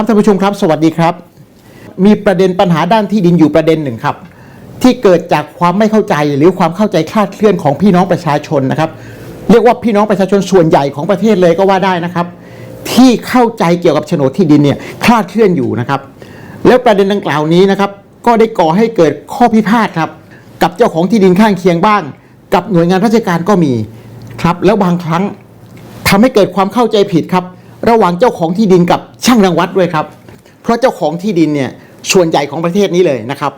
ครับท่านผู้ชมครับ สวัสดีครับ มีประเด็นปัญหาด้านที่ดินอยู่ประเด็นหนึ่งครับ ที่เกิดจากความไม่เข้าใจหรือความเข้าใจคลาดเคลื่อนของพี่น้องประชาชนนะครับ เรียกว่าพี่น้องประชาชนส่วนใหญ่ของประเทศเลยก็ว่าได้นะครับ ที่เข้าใจเกี่ยวกับโฉนดที่ดินเนี่ยคลาดเคลื่อนอยู่นะครับ แล้วประเด็นดังกล่าวนี้นะครับ ก็ได้ก่อให้เกิดข้อพิพาทครับ กับเจ้าของที่ดินข้างเคียงบ้าง กับหน่วยงานราชการก็มีครับ แล้วบางครั้งทำให้เกิดความเข้าใจผิดครับ ระหว่างเจ้าของที่ดินกับช่างรังวัดด้วยครับ เพราะเจ้าของที่ดินเนี่ยส่วนใหญ่ของประเทศนี้เลยนะครับ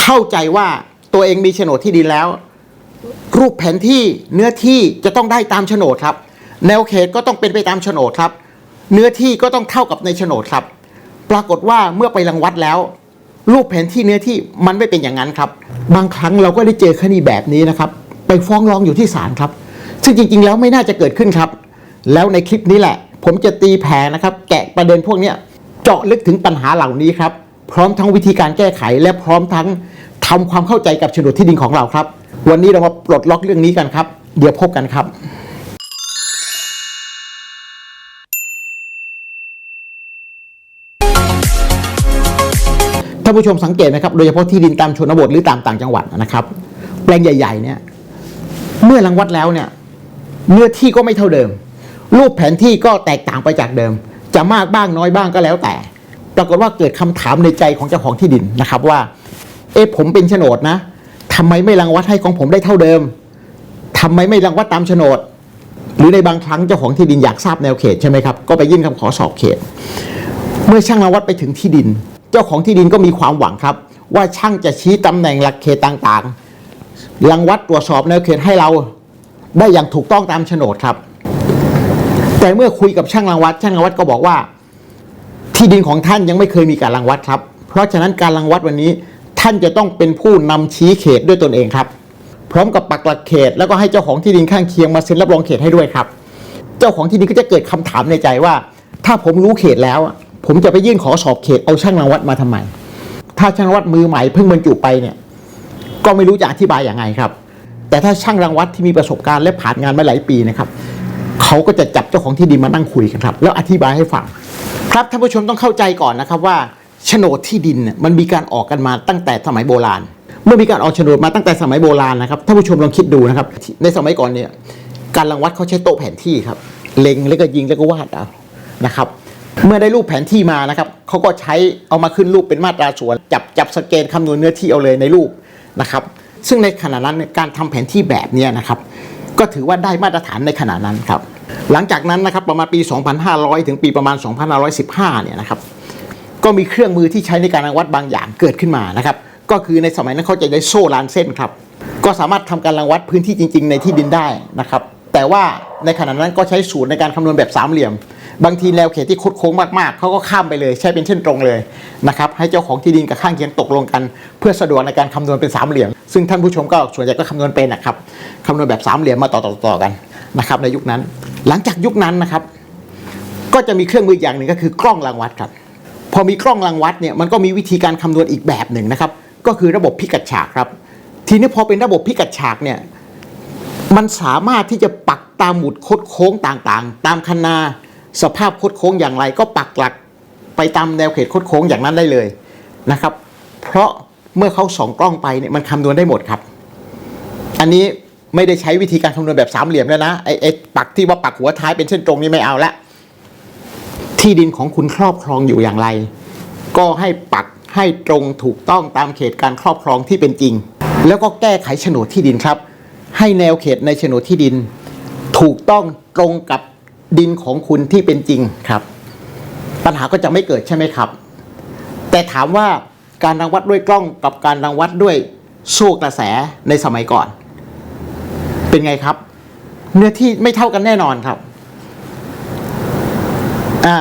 เข้าใจว่าตัวเองมีโฉนดที่ดินแล้ว รูปแผนที่เนื้อที่จะต้องได้ตามโฉนดครับ แนวเขตก็ต้องเป็นไปตามโฉนดครับ เนื้อที่ก็ต้องเท่ากับในโฉนดครับ ปรากฏว่าเมื่อไปรังวัดแล้ว รูปแผนที่เนื้อที่มันไม่เป็นอย่างนั้นครับ บางครั้งเราก็ได้เจอคดีแบบนี้นะครับ ไปฟ้องร้องอยู่ที่ศาลครับ ซึ่งจริงๆ แล้วไม่น่าจะเกิดขึ้นครับ แล้วในคลิปนี้แหละ ผมจะตีแผ่นะครับ แกะประเด็นพวกนี้เจาะลึกถึงปัญหาเหล่านี้ครับ พร้อมทั้งวิธีการแก้ไข และพร้อมทั้งทำความเข้าใจกับโฉนดที่ดินของเราครับ วันนี้เรามาปลดล็อกเรื่องนี้กันครับ เดี๋ยวพบกันครับท่านผู้ชมสังเกตไหมครับโดยเฉพาะที่ดินตามชนบทหรือตามต่างจังหวัดนะครับ แปลงใหญ่ ๆ เนี่ยเมื่อรังวัดแล้วเนี่ยเนื้อที่ก็ไม่เท่าเดิม รูปแผนที่ก็แตกต่างไปจากเดิม จะมากบ้างน้อยบ้างก็แล้วแต่ ปรากฏว่าเกิดคำถามในใจของเจ้าของที่ดินนะครับว่า เอ๊ะผมเป็นโฉนดนะทำไมไม่รังวัดให้ของผมได้เท่าเดิมทำไมไม่รังวัดตามโฉนด หรือในบางครั้งเจ้าของที่ดินอยากทราบแนวเขตใช่ไหมครับ ก็ไปยื่นคำขอสอบเขต เมื่อช่างรังวัดไปถึงที่ดิน เจ้าของที่ดินก็มีความหวังครับ ว่าช่างจะชี้ตำแหน่งหลักเขตต่างๆรังวัดตรวจสอบแนวเขตให้เรา ได้อย่างถูกต้องตามโฉนดครับ แต่เมื่อคุยกับช่างรังวัดช่างรังวัดก็บอกว่า ที่ดินของท่านยังไม่เคยมีการรังวัดครับ เพราะฉะนั้นการรังวัดวันนี้ท่านจะต้องเป็นผู้นำชี้เขตด้วยตนเองครับ พร้อมกับปักหลักเขต แล้วก็ให้เจ้าของที่ดินข้างเคียงมาเซ็นรับรองเขตให้ด้วยครับ เจ้าของที่ดินก็จะเกิดคำถามในใจว่า ถ้าผมรู้เขตแล้ว ผมจะไปยื่นขอสอบเขตเอาช่างรังวัดมาทำไม ถ้าช่างรังวัดมือใหม่เพิ่งบรรจุไปเนี่ยก็ไม่รู้จะอธิบายอย่างไงครับ แต่ถ้าช่างรังวัดที่มีประสบการณ์และผ่านงานมาหลายปีนะครับ เขาก็จะจับเจ้าของที่ดินมานั่งคุยกันครับ แล้วอธิบายให้ฟัง ครับท่านผู้ชมต้องเข้าใจก่อนนะครับว่าโฉนดที่ดินมันมีการออกกันมาตั้งแต่สมัยโบราณ เมื่อมีการออกโฉนดมาตั้งแต่สมัยโบราณนะครับท่านผู้ชมลองคิดดูนะครับ ในสมัยก่อนเนี่ยการรังวัดเขาใช้โต๊ะแผนที่ครับเล็งแล้วก็ยิงแล้วก็วาดเอานะครับเมื่อได้รูปแผนที่มานะครับเขาก็ใช้เอามาขึ้นรูปเป็นมาตราส่วน จับจับสเกลคำนวณเนื้อที่เอาเลยในรูปนะครับ ซึ่งในขณะนั้นการทำแผนที่แบบเนี้ยนะครับ ก็ถือว่าได้มาตรฐานในขณะนั้นครับ หลังจากนั้นนะครับประมาณปี 2500 ถึงปีประมาณ 2515 เนี่ยนะครับก็มีเครื่องมือที่ใช้ในการรังวัดบางอย่างเกิดขึ้นมานะครับก็คือในสมัยนั้นเขาจะได้โซ่ลานเส้นครับก็สามารถทำการรังวัดพื้นที่จริง ๆ ในที่ดินได้นะครับแต่ว่าในขณะนั้นก็ใช้สูตรในการคำนวณแบบสามเหลี่ยม บางทีแนวเขตที่คดโค้งมากๆเขาก็ข้ามไปเลยใช้เป็นเส้นตรงเลยนะครับให้เจ้าของที่ดินกับข้างเคียงตกลงกัน เพื่อสะดวกในการคำนวณเป็นสามเหลี่ยม ซึ่งท่านผู้ชมก็ส่วนใหญ่ก็คำนวณเป็นนะครับคำนวณแบบสามเหลี่ยมมาต่อๆต่อๆกันนะครับในยุคนั้น หลังจากยุคนั้นนะครับ ก็จะมีเครื่องมืออย่างหนึ่งก็คือกล้องรางวัดครับ พอมีกล้องรางวัดเนี่ยมันก็มีวิธีการคำนวณอีกแบบหนึ่งนะครับ ก็คือระบบพิกัดฉากครับ ทีนี้พอเป็นระบบพิกัดฉากเนี่ยมันสามารถที่จะปักตามหมุดคดโค้งต่างๆ ตามคณาสภาพคดโค้งอย่างไร ก็ปักหลักไปตามแนวเขตคดโค้งอย่างนั้นได้เลยนะครับ เพราะเมื่อเขาส่องกล้องไปเนี่ยมันคำนวณได้หมดครับ อันนี้ ไม่ได้ใช้วิธีการคำนวณแบบสามเหลี่ยมแล้วนะไอ้ไอ้ปักที่ว่าปักหัวท้ายเป็นเส้นตรงนี่ไม่เอาละที่ดินของคุณครอบครองอยู่อย่างไร ก็ให้ปักให้ตรงถูกต้องตามเขตการครอบครองที่เป็นจริง แล้วก็แก้ไขโฉนดที่ดินครับ ให้แนวเขตในโฉนดที่ดิน ถูกต้องตรงกับดินของคุณที่เป็นจริงครับ ปัญหาก็จะไม่เกิดใช่ไหมครับ แต่ถามว่าการรังวัดด้วยกล้องกับการรังวัดด้วยโซ่กระแสในสมัยก่อน เป็นไงครับ เนื้อที่ไม่เท่ากันแน่นอนครับ อ่า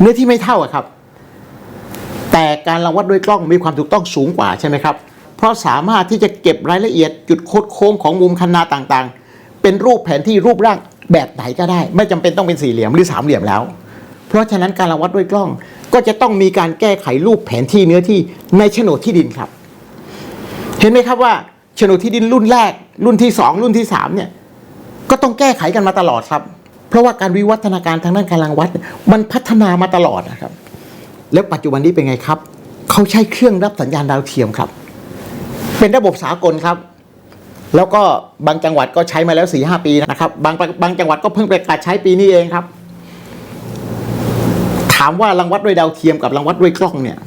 เนื้อที่ไม่เท่าอะครับ แต่การรังวัดด้วยกล้องมีความถูกต้องสูงกว่าใช่ไหมครับ เพราะสามารถที่จะเก็บรายละเอียดจุดโคดโค้งของมุมคันนาต่างๆ เป็นรูปแผนที่รูปร่างแบบไหนก็ได้ ไม่จำเป็นต้องเป็นสี่เหลี่ยมหรือสามเหลี่ยมแล้ว เพราะฉะนั้นการรังวัดด้วยกล้องก็จะต้องมีการแก้ไขรูปแผนที่เนื้อที่ในโฉนดที่ดินครับ เห็นไหมครับว่าโฉนดที่ดินรุ่นแรก รุ่นที่สองรุ่นที่สามเนี่ยก็ต้องแก้ไขกันมาตลอดครับ เพราะว่าการวิวัฒนาการทางด้านการรังวัด มันพัฒนามาตลอดนะครับ แล้วปัจจุบันนี้เป็นไงครับเขาใช้เครื่องรับสัญญาณดาวเทียมครับ เป็นระบบสากลครับ แล้วก็บางจังหวัดก็ใช้มาแล้วสี่ห้าปีนะครับ บางบางจังหวัดก็เพิ่งประกาศใช้ปีนี้เองครับ ถามว่ารังวัดด้วยดาวเทียมกับรังวัดด้วยกล้องเนี่ย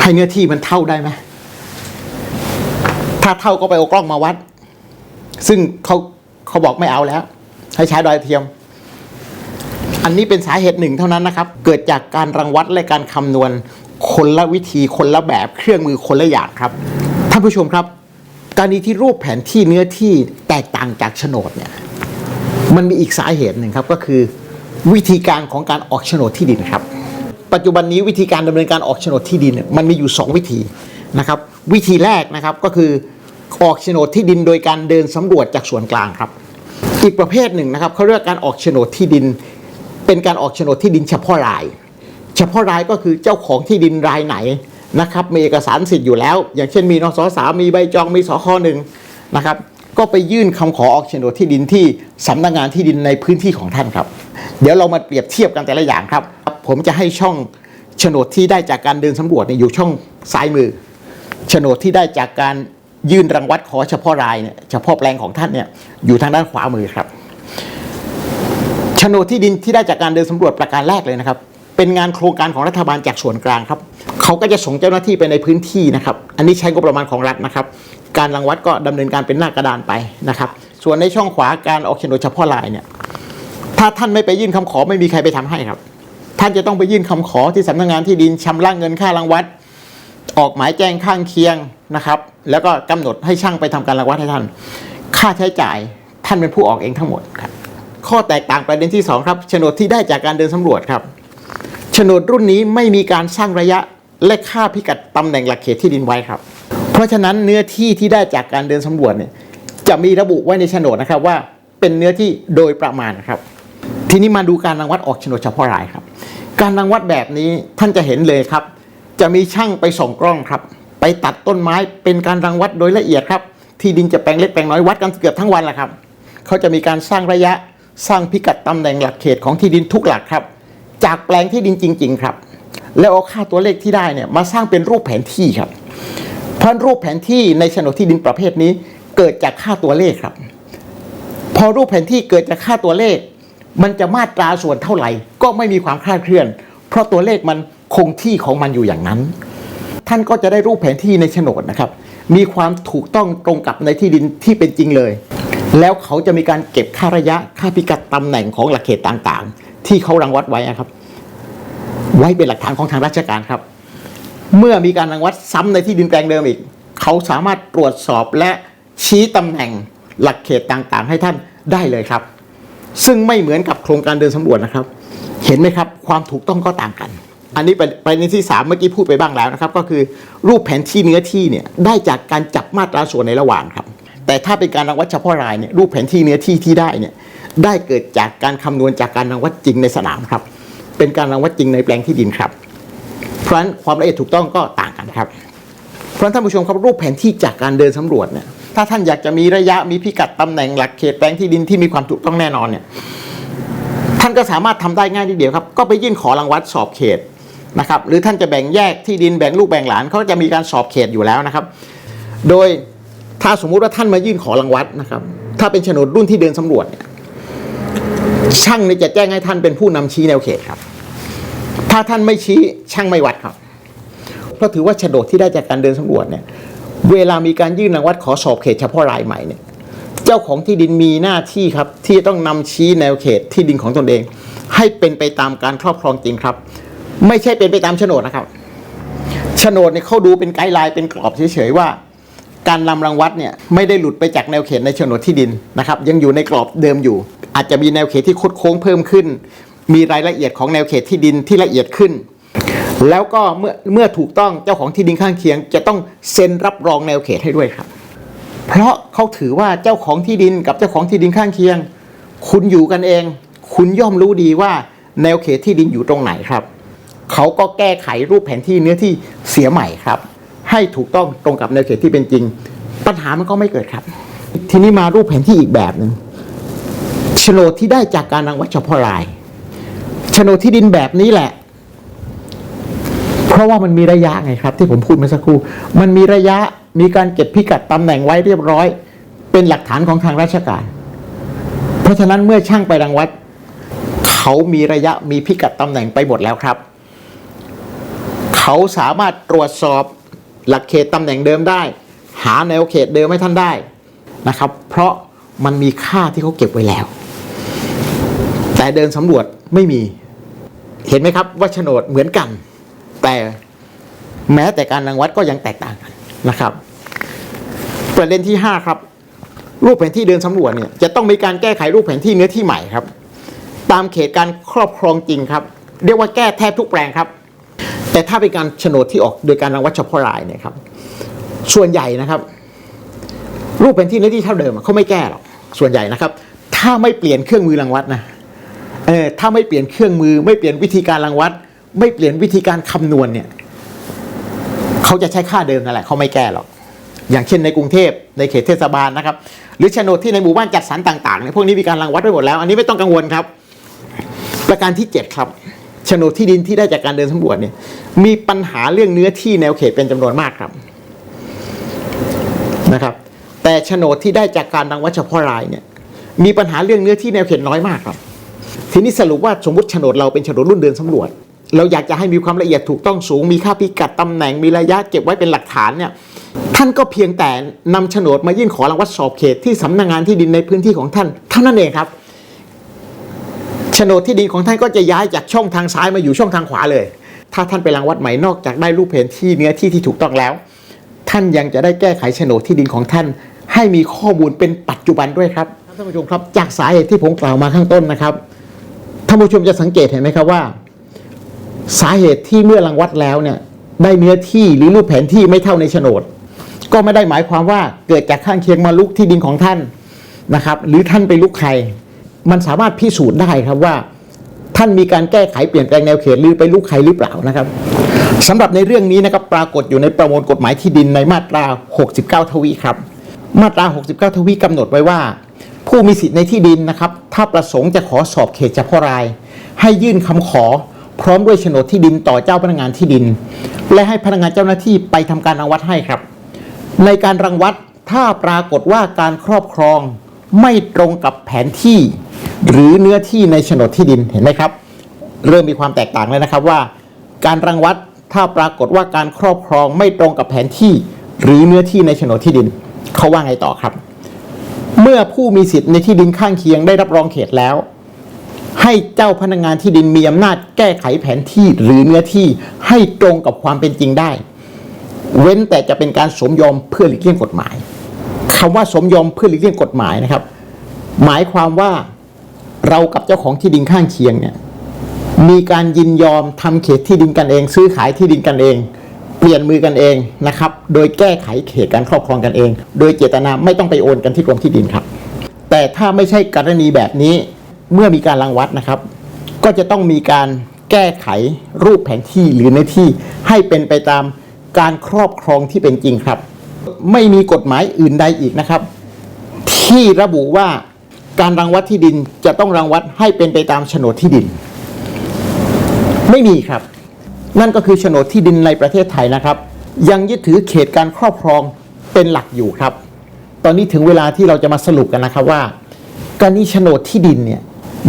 ให้เนื้อที่มันเท่าได้ไหม ถ้าเท่าก็ไปเอากล้องมาวัด ซึ่งเขาเขาบอกไม่เอาแล้ว ให้ใช้ดาวเทียม อันนี้เป็นสาเหตุหนึ่งเท่านั้นนะครับ เกิดจากการรังวัดและการคำนวณคนละวิธีคนละแบบเครื่องมือคนละอย่างครับท่านผู้ชมครับ การนี้ที่รูปแผนที่เนื้อที่แตกต่างจากโฉนดเนี่ยมันมีอีกสาเหตุหนึ่งครับก็คือ วิธีการของการออกโฉนดที่ดินครับ ปัจจุบันนี้วิธีการดำเนินการออกโฉนดที่ดิน มันมีอยู่ 2 วิธีนะครับ วิธีแรกนะครับก็คือ ออกโฉนดที่ดินโดยการเดินสำรวจจากส่วนกลางครับ อีกประเภทหนึ่งนะครับเขาเรียกการออกโฉนดที่ดิน เป็นการออกโฉนดที่ดินเฉพาะราย เฉพาะรายก็คือเจ้าของที่ดินรายไหนนะครับมีเอกสารสิทธิ์อยู่แล้ว อย่างเช่นมีนสสามีใบจองมีสคหนึ่งนะครับก็ไปยื่นคำขอออกโฉนดที่ดินที่สำนักงานที่ดินในพื้นที่ของท่านครับ เดี๋ยวเรามาเปรียบเทียบกันแต่ละอย่างครับ ผมจะให้ช่องโฉนดที่ได้จากการเดินสำรวจเนี่ยอยู่ช่องซ้ายมือโฉนดที่ได้จากการ ยื่นรังวัดขอเฉพาะรายเนี่ยเฉพาะแปลงของท่านเนี่ยอยู่ทางด้านขวามือครับโฉนดที่ดินที่ได้จากการเดินสำรวจประการแรกเลยนะครับ เป็นงานโครงการของรัฐบาลจากส่วนกลางครับเขาก็จะส่งเจ้าหน้าที่ไปในพื้นที่นะครับ อันนี้ใช้งบประมาณของรัฐนะครับ การรังวัดก็ดำเนินการเป็นหน้ากระดานไปนะครับ ส่วนในช่องขวาการออกโฉนดเฉพาะรายเนี่ยถ้าท่านไม่ไปยื่นคำขอไม่มีใครไปทำให้ครับ ท่านจะต้องไปยื่นคำขอที่สำนักงานที่ดินชำระเงินค่ารังวัด ออกหมายแจ้งข้างเคียงนะครับ แล้วก็กำหนดให้ช่างไปทำการรังวัดให้ท่าน ค่าใช้จ่ายท่านเป็นผู้ออกเองทั้งหมดครับข้อแตกต่างประเด็นที่ 2 ครับโฉนดที่ได้จากการเดินสำรวจครับโฉนดรุ่นนี้ไม่มีการสร้างระยะและค่าพิกัดตำแหน่งหลักเขตที่ดินไว้ครับ เพราะฉะนั้นเนื้อที่ที่ได้จากการเดินสำรวจเนี่ยจะมีระบุไว้ในโฉนดนะครับว่าเป็นเนื้อที่โดยประมาณครับ ทีนี้มาดูการรังวัดออกโฉนดเฉพาะรายครับ การรังวัดแบบนี้ท่านจะเห็นเลยครับ จะมีช่างไปส่องกล้องครับ ไปตัดต้นไม้เป็นการรังวัดโดยละเอียดครับ ที่ดินจะแปลงเล็กแปลงน้อยวัดกันเกือบทั้งวันแหละครับ เขาจะมีการสร้างระยะสร้างพิกัดตำแหน่งหลักเขตของที่ดินทุกหลักครับ จากแปลงที่ดินจริง ๆ ครับ แล้วเอาค่าตัวเลขที่ได้เนี่ยมาสร้างเป็นรูปแผนที่ครับเพราะรูปแผนที่ในโฉนดที่ดินประเภทนี้ เกิดจากค่าตัวเลขครับ พอรูปแผนที่เกิดจากค่าตัวเลข มันจะมาตราส่วนเท่าไหร่ ก็ไม่มีความคลาดเคลื่อน เพราะตัวเลขมัน คงที่ของมันอยู่อย่างนั้น ท่านก็จะได้รูปแผนที่ในโฉนดนะครับ มีความถูกต้องตรงกับในที่ดินที่เป็นจริงเลย แล้วเขาจะมีการเก็บค่าระยะค่าพิกัดตำแหน่งของหลักเขตต่างๆ ที่เขารังวัดไว้ครับ ไว้เป็นหลักฐานของทางราชการครับ เมื่อมีการรังวัดซ้ำในที่ดินแปลงเดิมอีก เขาสามารถตรวจสอบและชี้ตำแหน่งหลักเขตต่างๆ ให้ท่านได้เลยครับ ซึ่งไม่เหมือนกับโครงการเดินสำรวจนะครับ เห็นไหมครับ ความถูกต้องก็ต่างกัน อันนี้เป็นประเด็นที่สามเมื่อกี้พูดไปบ้างแล้วนะครับ ก็คือรูปแผนที่เนื้อที่เนี่ยได้จากการจับมาตราส่วนในระหว่างครับ แต่ถ้าเป็นการรังวัดเฉพาะรายเนี่ยรูปแผนที่เนื้อที่ที่ได้เนี่ยได้เกิดจากการคำนวณจากการรังวัดจริงในสนามครับ เป็นการรังวัดจริงในแปลงที่ดินครับ เพราะฉะนั้นความละเอียดถูกต้องก็ต่างกันครับเพราะฉะนั้นท่านผู้ชมครับรูปแผนที่จากการเดินสำรวจเนี่ยถ้าท่านอยากจะมีระยะมีพิกัดตำแหน่งหลักเขตแปลงที่ดินที่มีความถูกต้องแน่นอนเนี่ยท่านก็สามารถทำได้ง่ายทีเดียวครับ ก็ไปยื่นขอรังวัดสอบเขต นะครับหรือท่านจะแบ่งแยกที่ดินแบ่งลูกแบ่งหลานเขาจะมีการสอบเขตอยู่แล้วนะครับ โดยถ้าสมมุติว่าท่านมายื่นขอรังวัดนะครับ ถ้าเป็นโฉนดรุ่นที่เดินสำรวจเนี่ยช่างเนี่ยจะแจ้งให้ท่านเป็นผู้นำชี้แนวเขตครับ ถ้าท่านไม่ชี้ช่างไม่วัดครับ เพราะถือว่าโฉนดที่ได้จากการเดินสำรวจเนี่ย เวลามีการยื่นรังวัดขอสอบเขตเฉพาะรายใหม่เนี่ย เจ้าของที่ดินมีหน้าที่ครับ ที่จะต้องนำชี้แนวเขตที่ดินของตนเอง ให้เป็นไปตามการครอบครองจริงครับ ไม่ใช่เป็นไปตามโฉนดนะครับโฉนดเนี่ยเขาดูเป็นไกด์ไลน์เป็นกรอบเฉยๆว่า การนำรังวัดเนี่ยไม่ได้หลุดไปจากแนวเขตในโฉนดที่ดินนะครับ ยังอยู่ในกรอบเดิมอยู่ อาจจะมีแนวเขตที่คดโค้งเพิ่มขึ้น มีรายละเอียดของแนวเขตที่ดินที่ละเอียดขึ้น แล้วก็เมื่อเมื่อถูกต้องเจ้าของที่ดินข้างเคียง จะต้องเซ็นรับรองแนวเขตให้ด้วยครับ เพราะเขาถือว่าเจ้าของที่ดินกับเจ้าของที่ดินข้างเคียง คุณอยู่กันเอง คุณย่อมรู้ดีว่าแนวเขตที่ดินอยู่ตรงไหนครับ เขาก็แก้ไขรูปแผนที่เนื้อที่เสียใหม่ครับ ให้ถูกต้องตรงกับแนวเขตที่เป็นจริง ปัญหามันก็ไม่เกิดครับ ทีนี้มารูปแผนที่อีกแบบหนึ่งโฉนดที่ได้จากการรังวัดเฉพาะรายโฉนดที่ดินแบบนี้แหละ เพราะว่ามันมีระยะไงครับ ที่ผมพูดเมื่อสักครู่ มันมีระยะมีการเก็บพิกัดตำแหน่งไว้เรียบร้อย เป็นหลักฐานของทางราชการ เพราะฉะนั้นเมื่อช่างไปรังวัด เขามีระยะมีพิกัดตำแหน่งไปหมดแล้วครับ เขาสามารถตรวจสอบหลักเขตตำแหน่งเดิมได้ หาแนวเขตเดิมให้ท่านได้นะครับ เพราะมันมีค่าที่เขาเก็บไว้แล้ว แต่เดินสำรวจไม่มีเห็นไหมครับว่าโฉนดเหมือนกัน แต่แม้แต่การรังวัดก็ยังแตกต่างกันนะครับ ประเด็นที่ 5 ครับ รูปแผนที่เดินสำรวจเนี่ยจะต้องมีการแก้ไขรูปแผนที่เนื้อที่ใหม่ครับ ตามเขตการครอบครองจริงครับ เรียกว่าแก้แทบทุกแปลงครับ แต่ถ้าเป็นการโฉนดที่ออกโดยการรังวัดเฉพาะรายเนี่ยครับ ส่วนใหญ่นะครับ รูปแผนที่เนื้อที่เท่าเดิมเขาไม่แก้หรอกส่วนใหญ่นะครับ ถ้าไม่เปลี่ยนเครื่องมือรังวัดนะเออถ้าไม่เปลี่ยนเครื่องมือ ไม่เปลี่ยนวิธีการรังวัด ไม่เปลี่ยนวิธีการคำนวณเนี่ยเขาจะใช้ค่าเดิมนั่นแหละเขาไม่แก้หรอกอย่างเช่นในกรุงเทพในเขตเทศบาลนะครับ หรือโฉนดที่ในหมู่บ้านจัดสรรต่างๆเนี่ยพวกนี้มีการรังวัดไว้หมดแล้ว อันนี้ไม่ต้องกังวลครับ ประการที่ 7 ครับ โฉนดที่ดินที่ได้จากการเดินสำรวจเนี่ย มีปัญหาเรื่องเนื้อที่แนวเขตเป็นจำนวนมากครับนะครับ แต่โฉนดที่ได้จากการรังวัดเฉพาะรายเนี่ย มีปัญหาเรื่องเนื้อที่แนวเขตน้อยมากครับ ทีนี้สรุปว่าสมมติโฉนดเราเป็นโฉนดรุ่นเดินสำรวจ เราอยากจะให้มีความละเอียดถูกต้องสูง มีค่าพิกัดตำแหน่งมีระยะเก็บไว้เป็นหลักฐานเนี่ยท่านก็เพียงแต่นำโฉนดมายื่นขอรังวัดสอบเขตที่สำนักงานที่ดินในพื้นที่ของท่านเท่านั้นเองครับ โฉนดที่ดินของท่านก็จะย้ายจากช่องทางซ้ายมาอยู่ช่องทางขวาเลย ถ้าท่านไปรังวัดใหม่นอกจากได้รูปแผนที่เนื้อที่ที่ถูกต้องแล้ว ท่านยังจะได้แก้ไขโฉนดที่ดินของท่าน ให้มีข้อมูลเป็นปัจจุบันด้วยครับท่านผู้ชมครับ จากสาเหตุที่ผมกล่าวมาข้างต้นนะครับท่านผู้ชมจะสังเกตเห็นไหมครับว่า สาเหตุที่เมื่อรังวัดแล้วเนี่ยได้เนื้อที่หรือรูปแผนที่ไม่เท่าในโฉนด ก็ไม่ได้หมายความว่าเกิดจากข้างเคียงมาลุกที่ดินของท่านนะครับ หรือท่านไปลุกใคร มันสามารถพิสูจน์ได้ครับว่า ท่านมีการแก้ไขเปลี่ยนแปลงแนวเขตหรือไปลุกใครหรือเปล่านะครับสำหรับในเรื่องนี้นะครับปรากฏอยู่ในประมวลกฎหมายที่ดินในมาตรา 69 ทวีครับ มาตรา 69 ทวีกำหนดไว้ว่า ผู้มีสิทธิ์ในที่ดินนะครับ ถ้าประสงค์จะขอสอบเขตเฉพาะราย ให้ยื่นคำขอพร้อมด้วยโฉนดที่ดินต่อเจ้าพนักงานที่ดิน และให้พนักงานเจ้าหน้าที่ไปทำการรังวัดให้ครับ ในการรังวัดถ้าปรากฏว่าการครอบครองไม่ตรงกับแผนที่ หรือเนื้อที่ในโฉนดที่ดินเห็นไหมครับ เริ่มมีความแตกต่างแล้วนะครับว่า การรังวัดถ้าปรากฏว่าการครอบครองไม่ตรงกับแผนที่ หรือเนื้อที่ในโฉนดที่ดินเขาว่าไงต่อครับ เมื่อผู้มีสิทธิ์ในที่ดินข้างเคียงได้รับรองเขตแล้ว ให้เจ้าพนักงานที่ดินมีอำนาจแก้ไขแผนที่หรือเนื้อที่ให้ตรงกับความเป็นจริงได้ เว้นแต่จะเป็นการสมยอมเพื่อหลีกเลี่ยงกฎหมายคำว่าสมยอมเพื่อหลีกเลี่ยงกฎหมายนะครับ หมายความว่า เรากับเจ้าของที่ดินข้างเคียงเนี่ยมีการยินยอมทำเขตที่ดินกันเอง ซื้อขายที่ดินกันเอง เปลี่ยนมือกันเองนะครับ โดยแก้ไขเขตการครอบครองกันเอง โดยเจตนาไม่ต้องไปโอนกันที่กรมที่ดินครับ แต่ถ้าไม่ใช่กรณีแบบนี้เมื่อมีการรังวัดนะครับ ก็จะต้องมีการแก้ไขรูปแผนที่หรือในที่ให้เป็นไปตามการครอบครองที่เป็นจริงครับ ไม่มีกฎหมายอื่นใดอีกนะครับ ที่ระบุว่า การรังวัดที่ดินจะต้องรังวัดให้เป็นไปตามโฉนดที่ดิน ไม่มีครับ นั่นก็คือโฉนดที่ดินในประเทศไทยนะครับ ยังยึดถือเขตการครอบครองเป็นหลักอยู่ครับ ตอนนี้ถึงเวลาที่เราจะมาสรุปกันนะครับว่า การนี้โฉนดที่ดินเนี่ย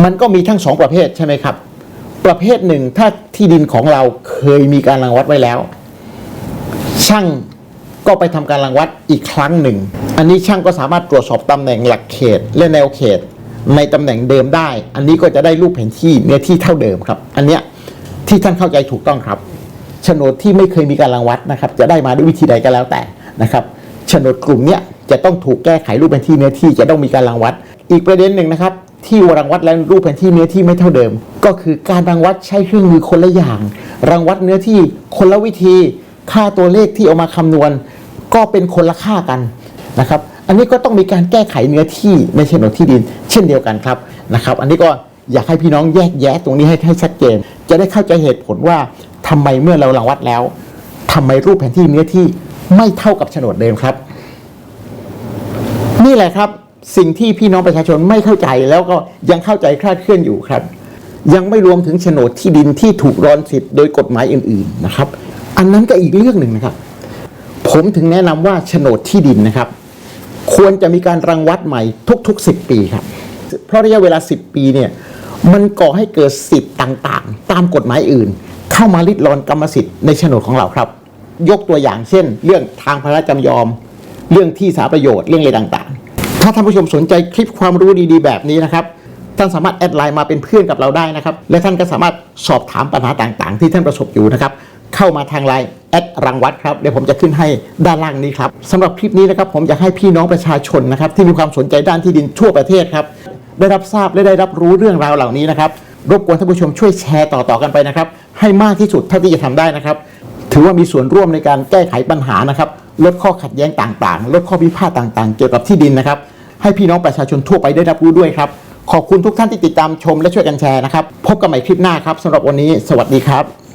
มันก็มีทั้งสองประเภทใช่ไหมครับ ประเภทหนึ่งถ้าที่ดินของเราเคยมีการรังวัดไว้แล้ว ช่าง ก็ไปทำการรังวัดอีกครั้งหนึ่ง อันนี้ช่างก็สามารถตรวจสอบตำแหน่งหลักเขตและแนวเขต ในตำแหน่งเดิมได้ อันนี้ก็จะได้รูปแผนที่เนื้อที่เท่าเดิมครับ อันเนี้ยที่ท่านเข้าใจถูกต้องครับโฉนดที่ไม่เคยมีการรังวัดนะครับ จะได้มาด้วยวิธีใดก็แล้วแต่นะครับโฉนดกลุ่มเนี้ยจะต้องถูกแก้ไขรูปแผนที่เนื้อที่จะต้องมีการรังวัด อีกประเด็นหนึ่งนะครับที่รังวัดแล้วรูปแผนที่เนื้อที่ไม่เท่าเดิม ก็คือการรังวัดใช้เครื่องมือคนละอย่าง รังวัดเนื้อที่คนละวิธี ค่าตัวเลขที่เอามาคำนวณ ก็เป็นคนละค่ากันนะครับ อันนี้ก็ต้องมีการแก้ไขเนื้อที่ในโฉนดที่ดิน เช่นเดียวกันครับนะครับ อันนี้ก็อยากให้พี่น้องแยกแยะตรงนี้ให้ให้ชัดเจน จะได้เข้าใจเหตุผลว่าทำไมเมื่อเรารังวัดแล้วทำไมรูปแผนที่เนื้อที่ไม่เท่ากับโฉนดเดิมครับ นี่แหละครับสิ่งที่พี่น้องประชาชนไม่เข้าใจแล้วก็ยังเข้าใจคลาดเคลื่อนอยู่ครับ ยังไม่รวมถึงโฉนดที่ดินที่ถูกรอนสิทธิ์โดยกฎหมายอื่น ๆนะครับ อันนั้นก็อีกเรื่องหนึ่งนะครับ ผมถึงแนะนำว่าโฉนดที่ดินนะครับ ควรจะมีการรังวัดใหม่ทุก ๆ 10 ปีครับ เพราะระยะเวลา 10 ปีเนี่ยมันก่อให้เกิดสิทธิ์ต่างๆ ตามกฎหมายอื่น เข้ามาลิดรอนกรรมสิทธิ์ในโฉนดของเราครับ ยกตัวอย่างเช่น เรื่องทางพระราชจำยอม เรื่องที่สาประโยชน์เรื่องอะไรต่างๆ ถ้าท่านผู้ชมสนใจคลิปความรู้ดีๆ แบบนี้นะครับท่านสามารถแอดไลน์มาเป็นเพื่อนกับเราได้นะครับ และท่านก็สามารถสอบถามปัญหาต่างๆ ที่ท่านประสบอยู่นะครับ เข้ามาทางไลน์แอดรังวัดครับเดี๋ยวผมจะขึ้นให้ด้านล่างนี้ครับสำหรับคลิปนี้นะครับผมอยากให้พี่น้องประชาชนนะครับที่มีความสนใจด้านที่ดินทั่วประเทศครับได้รับทราบและได้รับรู้เรื่องราวเหล่านี้นะครับรบกวนท่านผู้ชมช่วยแชร์ต่อๆกันไปนะครับ ให้มากที่สุดเท่าที่จะทำได้นะครับ ถือว่ามีส่วนร่วมในการแก้ไขปัญหานะครับลดข้อขัดแย้งต่างๆ ลดข้อพิพาทต่างๆ เกี่ยวกับที่ดินนะครับ ให้พี่น้องประชาชนทั่วไปได้รับรู้ด้วยครับ ขอบคุณทุกท่านที่ติดตามชมและช่วยกันแชร์นะครับ พบกันใหม่คลิปหน้าครับสำหรับวันนี้ สวัสดีครับ